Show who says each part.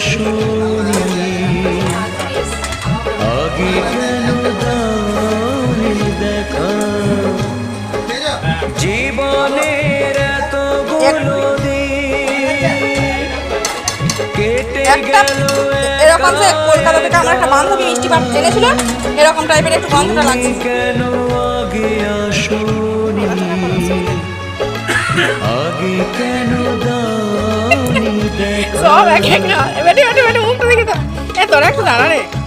Speaker 1: শুনি কেন দানে দেখা জীবনের এতগুলো কেটে গেল এরকম যে কলকাতা
Speaker 2: এরকম টাইপের
Speaker 1: কেন আগে আসুনি আগে কেন দা සෝ වැැ
Speaker 3: වැඩි වැඩි වැඩ උන්ට දෙකත ඒ තොරක් දානේ